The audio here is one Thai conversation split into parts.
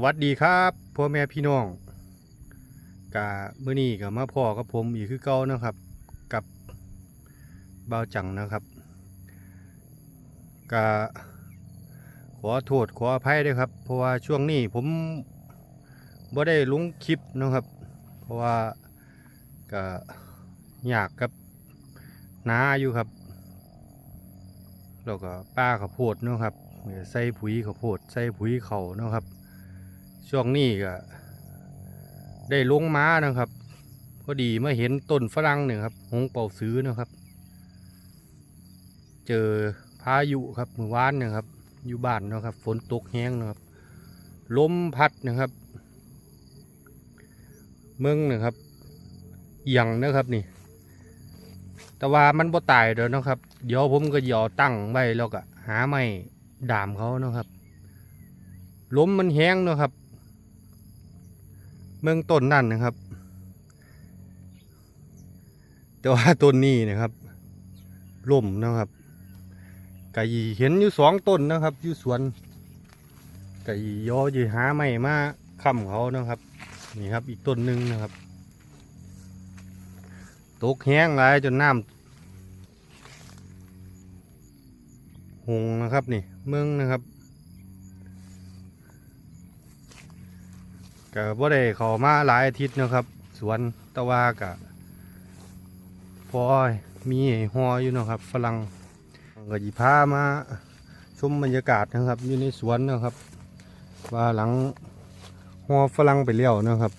สวัสดีครับพ่อแม่พี่น้องกะเมื่อนี้กับมาพ่อกับผมอีกคือเก่านะครับ กับเบาวจังนะครับกะขอโทษขออภัยด้วยครับ เพราะว่าช่วงนี้ผมบ่ได้ลงคลิปนะครับ เพราะว่าก็อยากกับน้าอยู่ครับแล้วก็ป้าข้าวโพดเนาะครับใส่ปุ๋ยข้าวโพดใส่ปุ๋ยเขาเนาะครับ ช่วงนี้ก็ได้ลงม้านะครับพอดีมาเห็นต้นฝรั่งเนี่ยครับหงเป่าซื้อนะครับ เจอพายุครับมือวานเนะครับ อยู่บ้านนะครับ ฝนตกแห้งนะครับลมพัดนะครับ เมืองนะครับเอียงนะครับนี่ แต่ว่ามันบ่ตายเด้อเนะครับ เดี๋ยวผมก็หยอตั้งไว้แล้วก็หาไม้ดามเขานะครับล้มมันแห้งนะครับ เมืองต้นนั่นนะครับ แต่ว่าต้นนี้นะครับล่มนะครับไก็ยีเห็นอยู่สองต้นนะครับอยู่สวนไก็ยียอยีหาไม้มาค้ำเขานะครับนี่ครับ อีกต้นหนึ่งนะครับตกแห้งหลายจนน้ำหงนะครับนี่เมืองนะครับ ก็บ่ได้เข้ามาหลายอาทิตย์นะครับ สวนตะวากะพอมีหออยู่นะครับ ฝรั่งก็หยิพามาชมบรรยากาศนะครับ อยู่ในสวนนะครับ ว่าหลังหอฝรั่งไปเลี้ยวนะครับ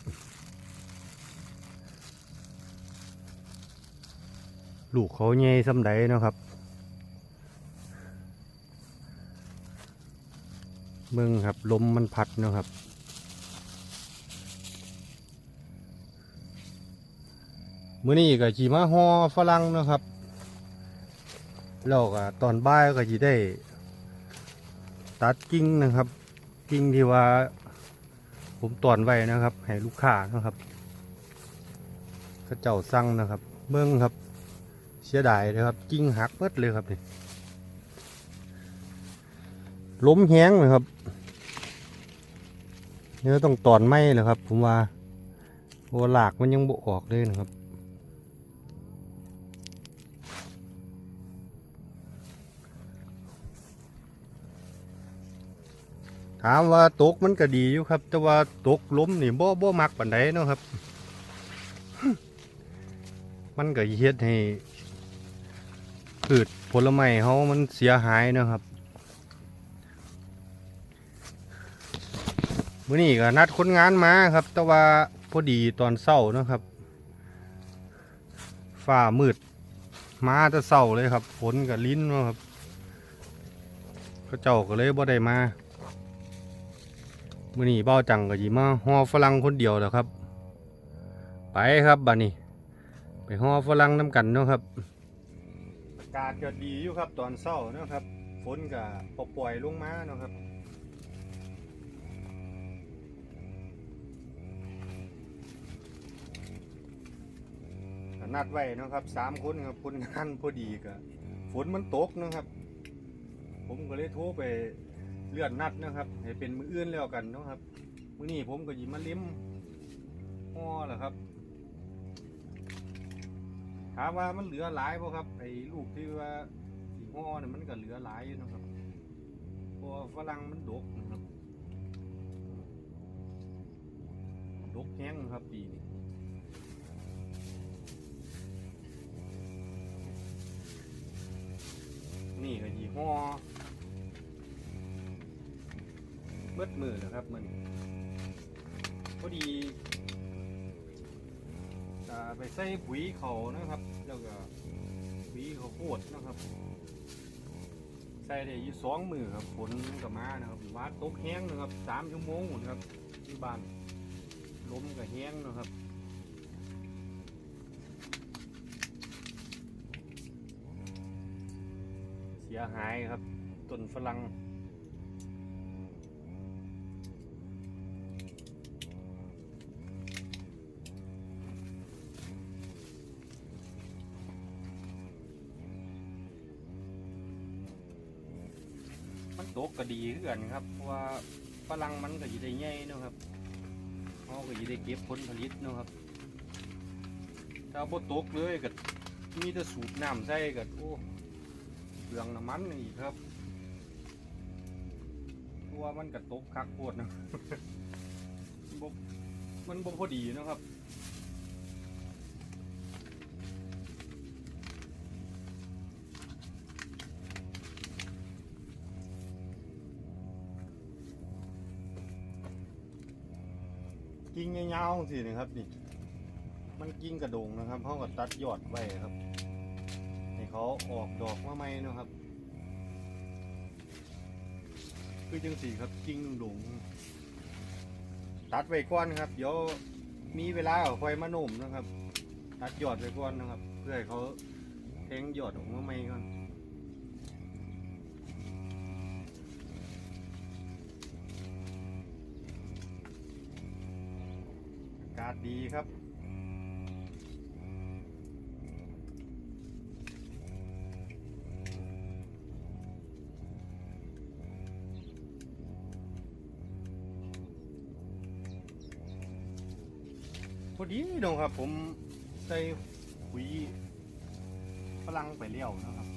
ลูกเขาใหญ่สำใดนะครับเมืองครับลมมันพัดนะครับ มื้อนี้ก็ขี่มาฮอฝรั่งนะครับแล้วก็ตอนบ่ายก็จีได้ ตัดกิ่งนะครับ กิ่งที่ว่า ผมตอนไว้นะครับ ให้ลูกค้านะครับก็เจ้าสั่งนะครับเมืองครับ เสียดายเลยครับ กิ่งหักเบิดเลยครับนี่ล้มแห้งเลยครับเนี่ยต้องตอนไม้เลยครับ ผมว่าโอหลากมันยังบออกเลยนะครับ ถามว่าตกมันก็ดีอยู่ครับ แต่ว่าตกล้มนี่บ่บ่มักปานใดเนาะครับ มันก็เฮ็ดให้พืชผลไม้เขามันเสียหายเนาะครับมื้อนี้ก็นัดคนงานมาครับ แต่ว่าพอดีตอนเช้านะครับฟ้ามืดมาแต่เช้าเลยครับ ฝนกับลิ้นนะครับเขาเจ้าก็เลยบ่ได้มา มื้อนี้เบ้าจังก็สิมาฮอฝรั่งคนเดียวแล้วครับ ไปครับบัดนี้ ไปฮอฝรั่งน้ำกันเนาะครับอากาศก็ดีอยู่ครับตอนเช้าเนาะครับฝนก็ปล่อยลงมาเนาะครับนัดไว้นะครับสามคนครับคนงานพอดีก็ฝนมันตกนะครับ ผมก็เลยโทรไป เลื่อนนัดนะครับให้เป็นมืออื่นแล้วกันนะครับมื้อนี้ผมก็หยิมาลิ้มห่อแหละครับ ถามว่ามันเหลือหลายป่ครับไอ้ลูกที่ว่าสีห่อเนี่ยมันก็เหลือหลายอยู่นะครับพราะว่าฝรั่งมันดกนะครับดกแห้งครับปีนี้นี่ก็ยี่ห้อ บิดมือนะครับมันพอดีไปใส่ปุ๋ยเขานะครับ แล้วก็ปุ๋ยเขาวโพดนะครับ ใส่ได้ยู่สองมือครับฝนกับมานะครับวาดตกแห้งนะครับสามชั่วโมงหมดครับที่บ้านล้มกับแห้งนะครับเสียหายครับต้นฝรั่ง มันตกก็ดีคือกันครับ เพราะว่าฝรั่งมันก็จะได้ใหญ่เนะครับเขาก็จะได้เก็บผลผลิตนะครับ ถ้าบ่ตกเลยก็มีแต่สูบน้ำใส่ก็โอ้เปลืองน้ำมันอีกครับเพราะว่ามันก็ตกคักโคตรนะบมันบ่พอดีนะครับ กิ่งยาวๆสินะครับนี่ มันกิ่งกระดงนะครับเขาก็ตัดยอดไว้ครับให้เขาออกดอกมาใหม่นะครับ คือจังสีครับกิ่งดงตัดไว้ก่อนครับเดี๋ยวมีเวลาเอาค่อยมาโน้มนะครับ ตัดยอดไว้ก่อนนะครับ เพื่อให้เขาแทงยอดออกมาใหม่ก่อนากาศดีครับ พอดีเนาะครับ ผมใส่ปุ๋ยฝรั่งไปเลี้ยวนะครับ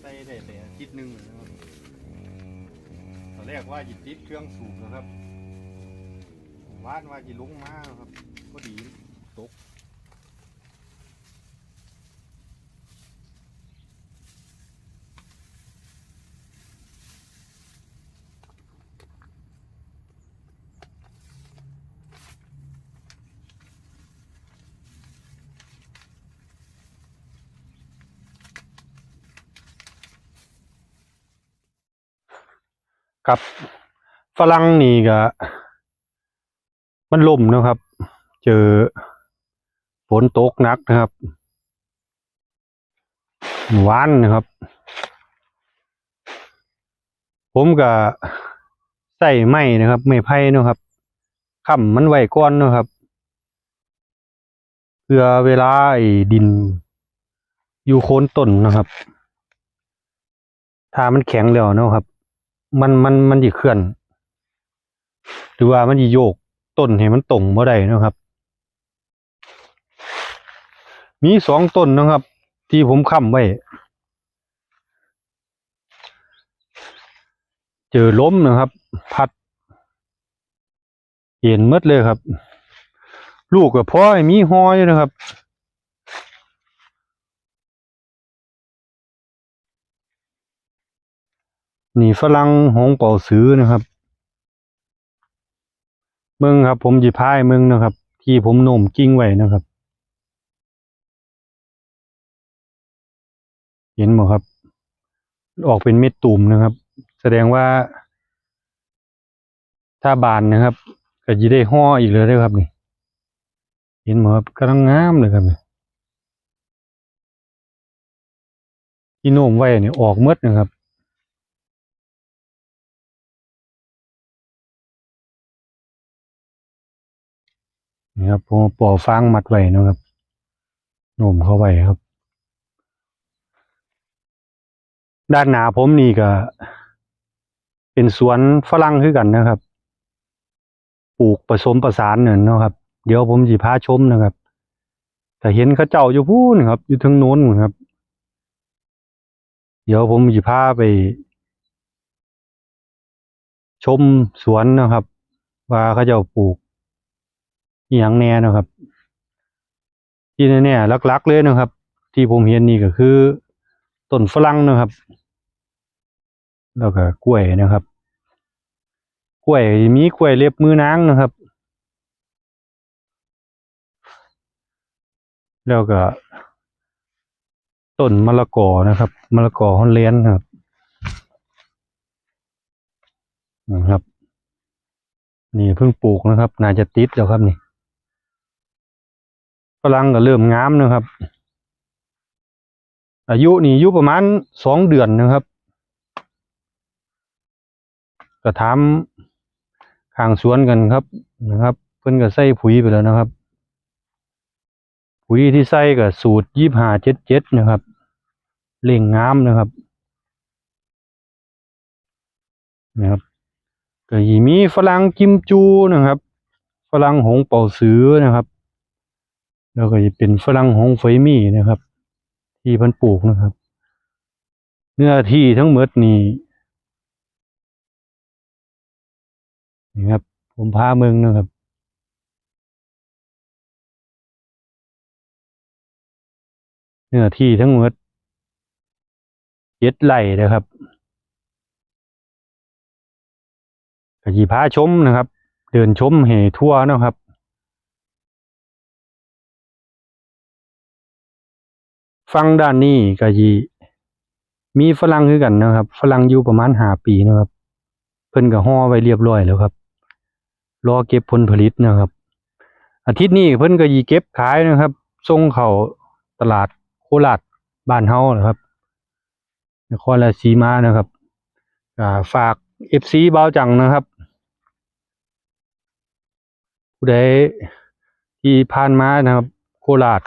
ใส่ได้แต่อาทิตย์หนึ่งนะครับตอนแรกว่าจิติดเครื่องสูบนะครับ ว่าดว่าจะลงมาครับ ก็ดีตกกับฝรั่งนี่ก็ มันล่มนะครับ เจอฝนตกหนักนะครับหวานนะครับ ผมก็ใส่ไม้นะครับ ไม้ไผ่นะครับค้ำมันไว้ก้อนนะครับเพื่อเวลาไอ้ดิน อยู่โคนต้นนะครับ ถ้ามันแข็งแล้วนะครับ มันมันมันจะเคลื่อน หรือว่ามันจะโยก ต้นให้มันตรงบ่ได้นะครับ มีสองต้นนะครับ ที่ผมค้ำไว้ เจอล้มนะครับ พัดเห็นมดเลยครับ ลูกกับพ่อมีหอยนะครับนี่ฝรั่งหงเป่าซื้อนะครับ เมืองครับ ผมจีพายเมืองนะครับ ที่ผมโน้มกิ้งไว้นะครับ เห็นไหมครับ ออกเป็นเม็ดตุ่มนะครับ แสดงว่า ถ้าบานนะครับก็จะได้ห่ออีกเลยนะครับนี่ เห็นไหมครับกำลังงามเลยครับนี่ที่โน้มไว้เนี่ยออกหมดนะครับ นี่ครับผมปอฟางมัดไว้นะครับโน้มเข้าไว้ครับ ด้านหน้าผมนี่ก็ เป็นสวนฝรั่งคือกันนะครับ ปลูกผสมประสานเนี่ยนะครับ เดี๋ยวผมสิพาชมนะครับแต่เห็นเขาเจ้าอยู่พูนครับ อยู่ทางโน้นนู่นครับ เดี๋ยวผมสิพาไป ชมสวนนะครับ ว่าเขาเจ้าปลูก อหย่างแน่นะครับ ที่แน่ๆลักๆเลยนะครับ ที่ผมเห็นนี่ก็คือต้นฝรั่งนะครับ แล้วก็กล้วยนะครับ กล้วยมีกล้วยเล็บมือนางนะครับ แล้วก็ต้นมะละกอนะครับมะละกอฮอนแลนด์นะครับนะครับ นี่เพิ่งปลูกนะครับ น่าจะติดแล้วครับนี่ ฝรั่งก็เริ่มงามนะครับ อายุนี่อายุประมาณสองเดือนนะครับ ก็ถามข้างสวนกันครับนะครับ เพิ่นก็ใส่ปุ๋ยไปแล้วนะครับ ปุ๋ยที่ใส่ก็สูตรยี่ห้าเจ็ดเจ็ดนะครับเล่งงามนะครับนะครับก็ยีมีฝรั่งกิมจูนะครับฝรั่งหงเป่าซื้อนะครับ แล้วก็จะเป็นฝรั่งหงไฟมี่นะครับ ที่พันปลูกนะครับ เนื้อที่ทั้งหมดนี่นี่ครับ ผมพาเมืองนะครับเนื้อที่ทั้งหมดเจ็ดไร่นะครับกจีพาชมนะครับ เดินชมเหทั่วนะครับ ฟังด้านนี้ก็จีมีฝรั่งคือกันนะครับ ฝรั่งอยู่ประมาณหาปีนะครับ เพิ่นก็ห่อไว้เรียบร้อยแล้วครับ รอเก็บผลผลิตนะครับ อาทิตย์นี้เพิ่นก็ยีเก็บขายนะครับส่งเข้าตลาดโคราชบ้านเฮานะครับนครราชสีมานะครับฝาก FC เบาจังนะครับ ผู้ใดที่ผ่านมานะครับ โคราช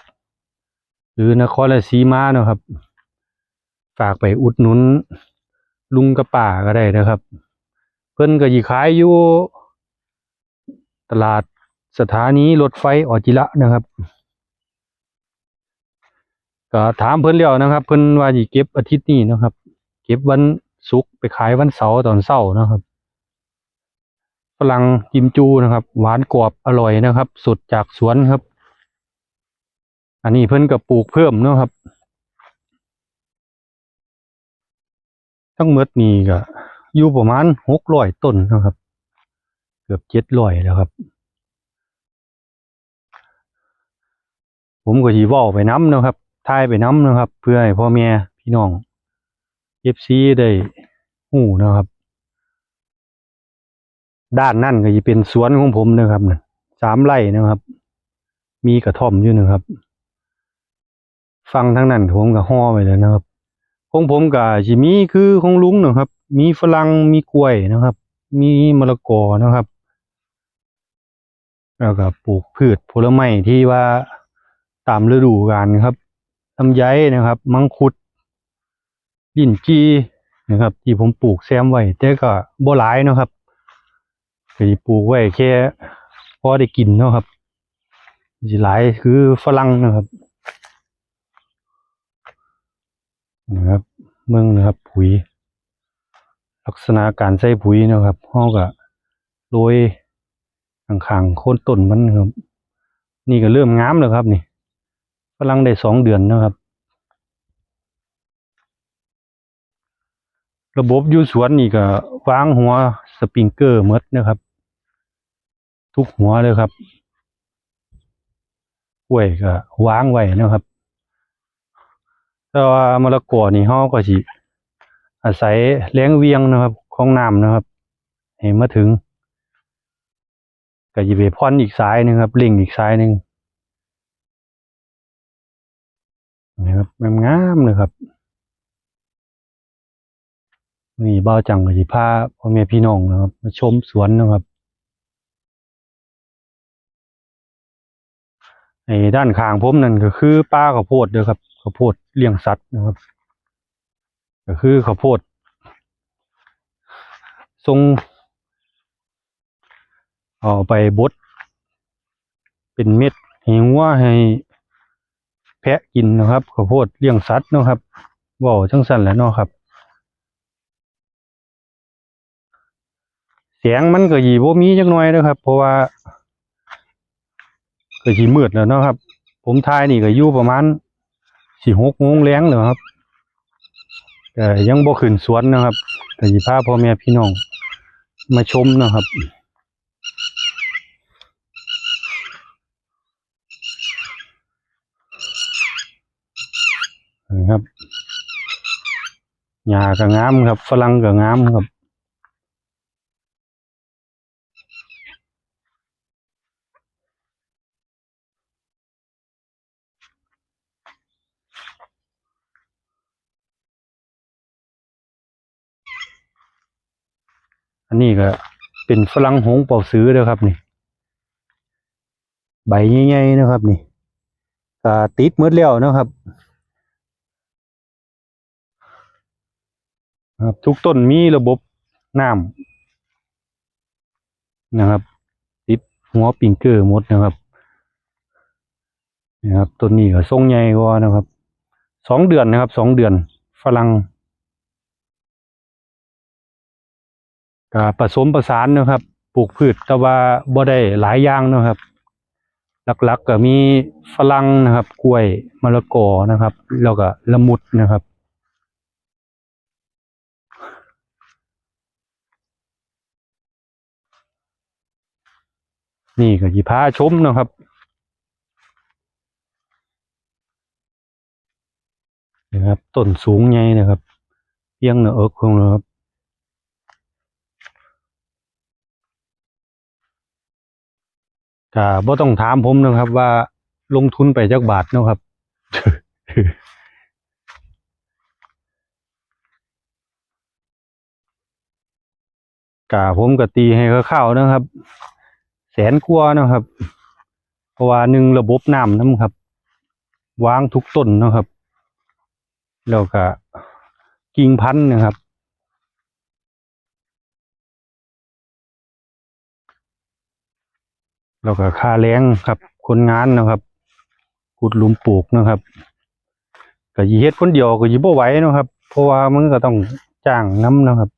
หรือนครราชสีมานะครับ ฝากไปอุดหนุน ลุงกับป่าก็ได้นะครับ เพิ่นก็ยีขายอยู่ ตลาดสถานีรถไฟออจิระนะครับก็ถามเพิ่นแล้วนะครับ เพิ่นว่าสิเก็บอาทิตย์นี้นะครับ เก็บวันศุกร์ไปขายวันเสาร์ตอนเช้านะครับฝรั่งกิมจูนะครับ หวานกรอบอร่อยนะครับสดจากสวนครับ อันนี้เพิ่นก็ปลูกเพิ่มเนาะครับ ทั้งหมดนี่ก็อยู่ประมาณหกร้อยต้นนะครับ เกือบเจ็ดร้อยแล้วครับ ผมก็สิเว้าไปน้ำนะครับทายไปน้ำนะครับ เพื่อให้พ่อแม่พี่น้อง FC ได้ฮู้นะครับ ด้านนั่นก็จะเป็นสวนของผมนะครับสามไร่นะครับ มีกระท่อมอยู่นะครับ ฟังทั้งนั้นผมก็ห่อไปแล้วนะครับของผมก็สิมีคือของลุงนะครับ มีฝรั่งมีกล้วยนะครับ มีมะละกอนะครับ แล้วก็ปลูกพืชผลไม้ที่ว่าตามฤดูกาลครับลำไยนะครับ มังคุดลิ้นจีนะครับ ที่ผมปลูกแซมไว้แต่ก็บ่หลายนะครับก็สิปลูกไว้แค่พอได้กินเนาะครับสิหลายคือฝรั่งนะครับ นะครับ เมืองนะครับ ปุ๋ย ลักษณะการใส่ปุ๋ยนะครับเฮาก็โรยข้างๆโคนต้นมันนะครับ นี่ก็เริ่มงามแล้วครับนี่ฝรั่งได้สองเดือนนะครับ ระบบอยู่สวนนี่ก็วางหัวสปริงเกอร์มดนะครับ ทุกหัวเลยครับกล้วยก็วางไว้นะครับ แต่ว่ามะละกอนี่เฮาก็สิอาศัยแรงเวียงนะครับของน้ำนะครับให้มาถึงก็จะไปพ่อนอีกสายหนึงครับล่งอีกสายหนึ่งนะครับงามๆเลยครับนี่เบ้าจังกับสิพาพ่อแม่พี่น้องนะครับ มาชมสวนนะครับไอ้ด้านข้างผมนั่นก็คือป้าข้าวโพดเด้อครับข้าวโพด เลี้ยงสัตว์นะครับ ก็คือข้าวโพดทรงเอาไปบดเป็นเม็ดให้วัวให้แพะกินนะครับข้าวโพดเลี้ยงสัตว์นะครับว่าจังสั้นแหล้วเนาะครับเสียงมันก็ยีบ่มีจักหน่อยนะครับ เพราะว่าก็สิมืดแล้วเนาะครับ ผมทายนี่ก็อยู่ประมาณ สี่หกโมงแรงแล้วครับแต่ยังบ่ขึ้นสวนนะครับก็สิพาพ่อแม่พี่น้อง มาชมนะครับนะครับหญ้าก็งามครับฝรั่งก็งามครับ อันนี้ก็เป็นฝรั่งหงเป่าซื้อเด้อครับนี่ ใบใหญ่ๆนะครับนี่ก็ติดหมดแล้วนะครับ ครับทุกต้นมีระบบน้ำนะครับ ติดหัวปิงเกอร์หมดนะครับนะครับต้นนี้ก็ทรงใหญ่กว่านะครับสองเดือนนะครับสองเดือนฝรั่ง ก็ผสมประสานนะครับ ปลูกพืชแต่ว่าบ่ได้หลายอย่างนะครับ หลักๆก็มีฝรั่งนะครับ กล้วยมะละกอนะครับ แล้วก็ละมุดนะครับนี่ก็ยีพาชมนะครับ นะครับต้นสูงใหญ่นะครับเพียงเหนือเอิกของเราครับ ก็บ่ต้องถามผมนะครับ ว่าลงทุนไปจักบาทเนาะครับ กาผมก็ตีให้เข้าๆนะครับ แสนกว่านะครับ เพราะว่าหนึ่งระบบน้ำน้ำครับ วางทุกต้นนะครับ แล้วก็กิ่งพันธุ์นะครับ แล้วก็ค่าแรงครับ คนงานนะครับขุดหลุมปลูกนะครับก็ยีเฮ็ดคนเดียวก็ยีบ่ไหวนะครับ เพราะว่ามันก็ต้องจ้างน้ำนะครับ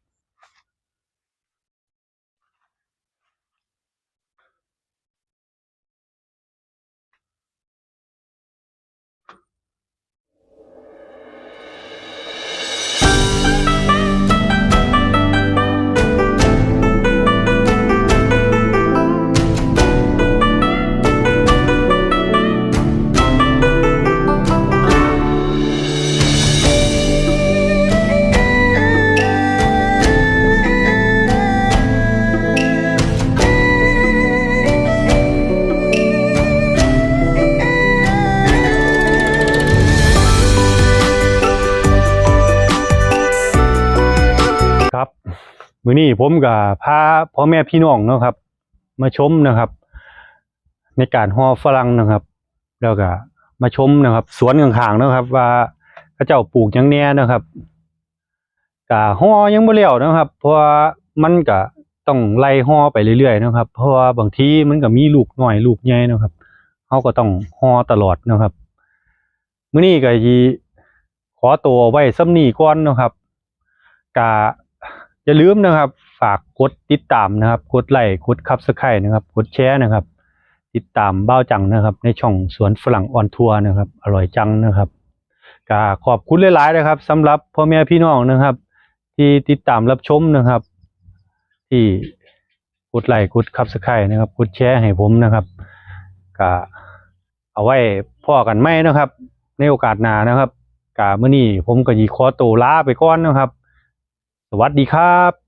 มื้อนี้ผมก็พาพ่อแม่พี่น้องเนาะครับ มาชมนะครับ ในการห่อฝรั่งนะครับ แล้วก็มาชมนะครับ สวนข้างๆนะครับ ว่าเขาเจ้าปลูกยังแน่นะครับก็ห่อยังบ่แล้วนะครับ เพราะมันก็ต้องไล่ห่อไปเรื่อยๆนะครับ เพราะว่าบางทีมันก็มีลูกน้อยลูกใหญ่นะครับเขาก็ต้องห่อตลอดนะครับมื้อนี้ก็สิขอตัวไว้ซ้ำนี้ก่อนนะครับก็ อย่าลืมนะครับ ฝากกดติดตามนะครับ กดไลค์กดคับสไครนะครับ กดแชร์นะครับ ติดตามเบ้าจังนะครับ ในช่องสวนฝรั่งออนทัวร์นะครับ อร่อยจังนะครับก็ขอบคุณหลายๆนะครับสำหรับพ่อแม่พี่น้องนะครับ ที่ติดตามรับชมนะครับ ที่กดไลค์กดคับสไครนะครับ กดแชร์ให้ผมนะครับก็เอาไว้พ่อกันไหมนะครับ ในโอกาสหน้านะครับกาเมื่อนี้ผมก็ยีขอตัวลาไปก่อนนะครับ สวัสดีครับ